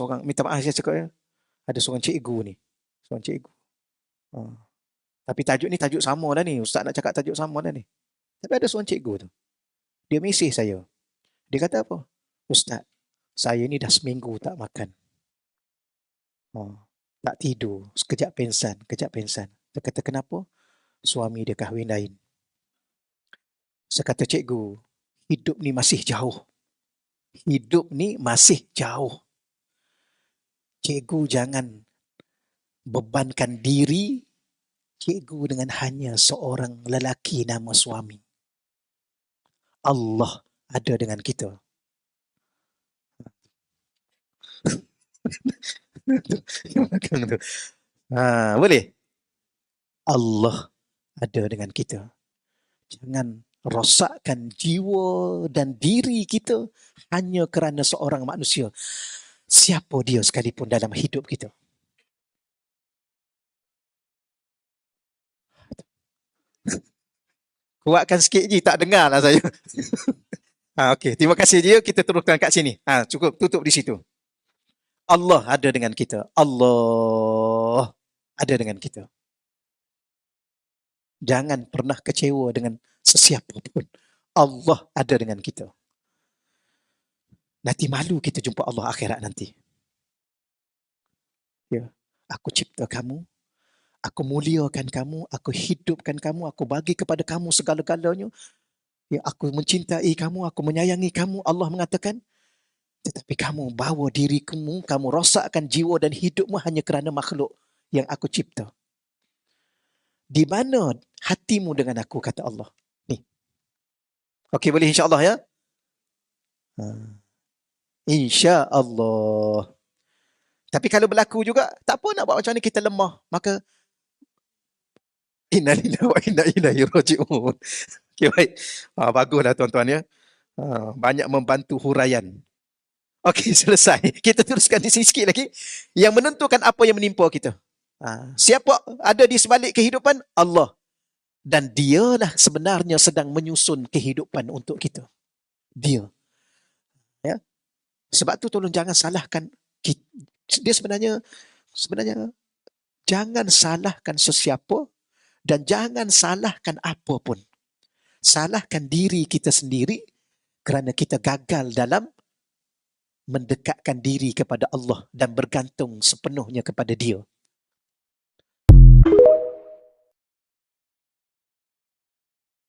seorang, minta maaf saya cakap ya, ada seorang cikgu ni. Seorang cikgu. Ha. Tapi tajuk ni tajuk sama dah ni. Ustaz nak cakap tajuk sama dah ni. Tapi ada seorang cikgu tu. Dia mesej saya. Dia kata apa? Ustaz, saya ni dah seminggu tak makan. Ha. Tak tidur. Sekejap pensan. Sekejap pensan. Dia kata kenapa? Suami dia kahwin lain. Saya kata cikgu, hidup ni masih jauh. Hidup ni masih jauh. Cikgu jangan bebankan diri cikgu dengan hanya seorang lelaki nama suami. Allah ada dengan kita. ha, boleh? Allah ada dengan kita. Jangan rosakkan jiwa dan diri kita hanya kerana seorang manusia. Siapa dia sekalipun dalam hidup kita. Kuatkan sikit je, tak dengar lah saya. ha, okay. Terima kasih je, kita teruskan kat sini. Ha, cukup, tutup di situ. Allah ada dengan kita. Allah ada dengan kita. Jangan pernah kecewa dengan sesiapa pun. Allah ada dengan kita. Nanti malu kita jumpa Allah akhirat nanti. Ya, aku cipta kamu, aku muliakan kamu, aku hidupkan kamu, aku bagi kepada kamu segala-galanya. Ya, aku mencintai kamu, aku menyayangi kamu. Allah mengatakan, tetapi kamu bawa diri kamu, kamu rosakkan jiwa dan hidupmu hanya kerana makhluk yang aku cipta. Di mana hatimu dengan aku, kata Allah. Okey boleh insya-Allah ya. Insya-Allah. Tapi kalau berlaku juga tak apa nak buat macam ni kita lemah maka innalillahi wa inna ilaihi rajiun. Okey baik. Ha, baguslah tuan-tuan ya. Ha, banyak membantu huraian. Okey selesai. Kita teruskan di sini sikit lagi. Yang menentukan apa yang menimpa kita. Ha, siapa ada di sebalik kehidupan? Allah dan dialah sebenarnya sedang menyusun kehidupan untuk kita. Dia. Sebab tu tolong jangan salahkan dia sebenarnya sebenarnya jangan salahkan sesiapa dan jangan salahkan apa pun. Salahkan diri kita sendiri kerana kita gagal dalam mendekatkan diri kepada Allah dan bergantung sepenuhnya kepada Dia.